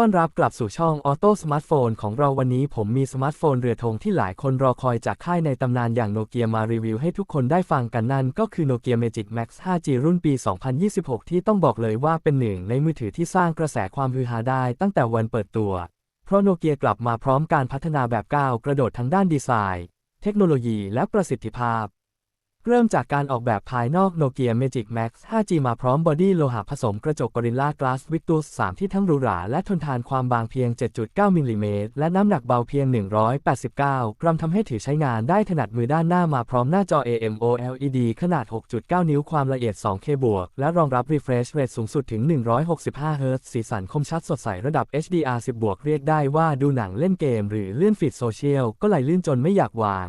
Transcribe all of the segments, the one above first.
ต้อนรับกลับสู่ช่องออโต้สมาร์ทโฟนของเราวันนี้ผมมีสมาร์ทโฟนเรือธงที่หลายคนรอคอยจากค่ายในตำนานอย่างโนเกียมารีวิวให้ทุกคนได้ฟังกันนั่นก็คือ Nokia Magic Max 5G รุ่นปี 2026 ที่ต้องบอกเลยว่าเป็นหนึ่งในมือถือที่สร้างกระแสความฮือฮาได้ตั้งแต่วันเปิดตัว เพราะโนเกียกลับมาพร้อมการพัฒนาแบบก้าวกระโดดทั้งด้านดีไซน์ เทคโนโลยีและประสิทธิภาพ เริ่มจากการออกแบบภายนอก Nokia Magic Max 5G มาพร้อมบอดี้โลหะผสมกระจก Gorilla Glass Victus 3 ที่ทั้งหรูหราและทนทานความบางเพียง 7.9 มิลลิเมตร และน้ำหนักเบาเพียง 189 กรัมทำให้ถือใช้งานได้ถนัดมือด้านหน้ามาพร้อมหน้าจอ AMOLED ขนาด 6.9 นิ้วความละเอียด 2K บวกและรองรับ refresh rate สูงสุดถึง 165 Hz สีสันคมชัดสดใสระดับ HDR 10 บวกเรียกได้ว่าดูหนังเล่นเกม หรือเลื่อนฟีดโซเชียลก็ไหลลื่นจนไม่อยากวาง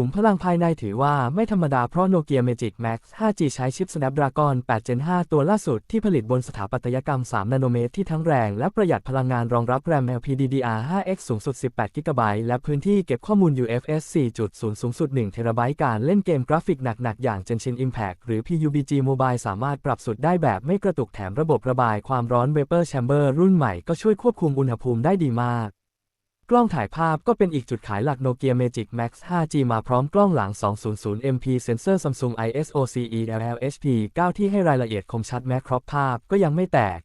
ขุมพลังภายในถือว่าไม่ธรรมดาเพราะ Nokia Magic Max 5G ใช้ชิป Snapdragon 8 Gen 5 ตัวล่าสุดที่ผลิตบนสถาปัตยกรรม 3 นาโนเมตรที่ทั้งแรงและประหยัดพลังงานรองรับ RAM LPDDR5X สูงสุด 18 GB และพื้นที่เก็บข้อมูล UFS 4.0 สูงสุด 1 TB การเล่นเกมกราฟิกหนัก ๆ อย่าง Genshin Impact หรือ PUBG Mobile สามารถปรับสุดได้แบบไม่กระตุกแถมระบบระบายความร้อน Vapor Chamber รุ่นใหม่ก็ช่วยควบคุมอุณหภูมิได้ดีมาก กล้องถ่ายภาพก็เป็นอีกจุดขายหลัก Nokia Magic Max 5G มาพร้อมกล้องหลัง 200 MP เซนเซอร์ Samsung ISO CELLHP 9 ที่ให้รายละเอียดคมชัดแม้ครอปภาพก็ยังไม่แตก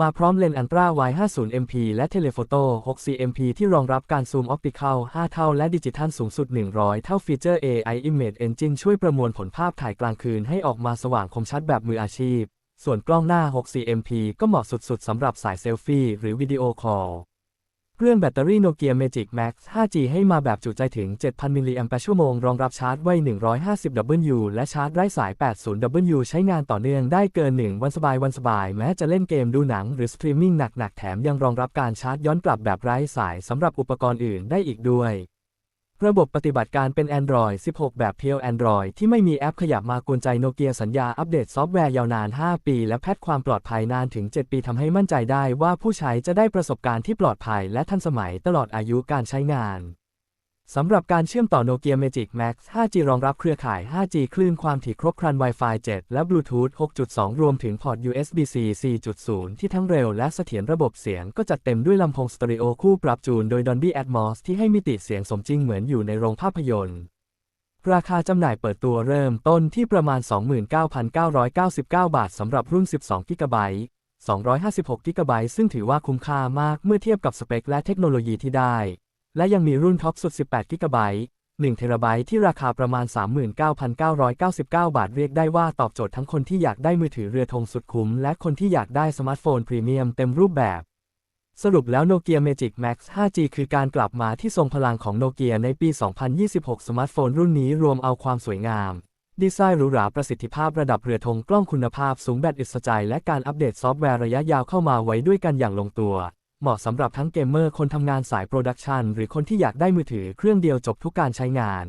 มาพร้อมเลนส์อันตราไว50 MP และเทเลโฟโต้6 MP ที่รองรับการซูมออปติคอล5 เท่า และดิจิทัลสูงสุด 100 เท่าฟีเจอร์ AI Image Engine ช่วยประมวลผลภาพถ่ายกลางคืนให้ออกมาสว่างคมชัดแบบมืออาชีพ ส่วนกล้องหน้า6 MP ก็เหมาะสุดๆสำหรับสายเซลฟี่หรือวิดีโอคอล เครื่องแบตเตอรี่ Nokia Magic Max 5G ให้มาแบบจุใจถึง 7,000 มิลลิแอมป์ชั่วโมง รองรับชาร์จไว้ 150W และชาร์จไร้สาย 80W ใช้งานต่อเนื่องได้เกิน 1 วันสบายวันสบาย แม้จะเล่นเกมดูหนังหรือสตรีมมิ่งหนักๆ แถมยังรองรับการชาร์จย้อนกลับแบบไร้สายสำหรับอุปกรณ์อื่นได้อีกด้วย ระบบปฏิบัติการเป็น Android 16 แบบเพียว Android ที่ไม่มีแอปขยับมากวนใจโนเกียสัญญาอัปเดตซอฟต์แวร์ยาวนาน 5 ปี และแพทความปลอดภัยนานถึง 7 ปีทำให้มั่นใจได้ว่าผู้ใช้จะได้ประสบการณ์ที่ปลอดภัยและทันสมัยตลอดอายุการใช้งาน สำหรับการเชื่อมต่อ Nokia Magic Max 5G รองรับเครือข่าย 5G คลื่นความถี่ครบครัน Wi-Fi 7 และ Bluetooth 6.2 รวมถึงพอร์ต USB-C 4.0 ที่ทั้งเร็วและเสถียรระบบเสียงก็จัดเต็มด้วยลำโพงสเตอริโอคู่ปรับจูนโดย Dolby Atmos ที่ให้มิติเสียงสมจริงเหมือนอยู่ในโรงภาพยนตร์ ราคาจำหน่ายเปิดตัวเริ่มต้นที่ประมาณ 29,999 บาทสำหรับรุ่น 12 g b 256 g b ซึ่งถือว่าคุ้มค่ามากเมื่อเทียบกับสเปคและเทคโนโลยีที่ได้ และยังมีรุ่นท็อปสุด 18 g b 1 t b ที่ราคาประมาณ 39,999 บาทเรียกได้ว่าตอบโจทย์ทั้งคนที่อยากได้มือถือเรือธงสุดคุ้ม และคนที่อยากได้สมาร์ทโฟนพรีเมียมเต็มรูปแบบ สรุปแล้ว Nokia Magic Max 5G คือการกลับมาที่ทรงพลังของโนเกียในปี 2026 สมาร์ทโฟนรุ่นนี้รวมเอาความสวยงาม ดีไซน์หรูหราประสิทธิภาพระดับเรือธงกล้องคุณภาพสูงแบตอึดใจและการอัปเดตซอฟต์แวร์ระยะยาวเข้ามาไว้ด้วยกันอย่างลงตัว เหมาะสำหรับทั้งเกมเมอร์คนทำงานสายโปรดักชันหรือคนที่อยากได้มือถือเครื่องเดียวจบทุกการใช้งาน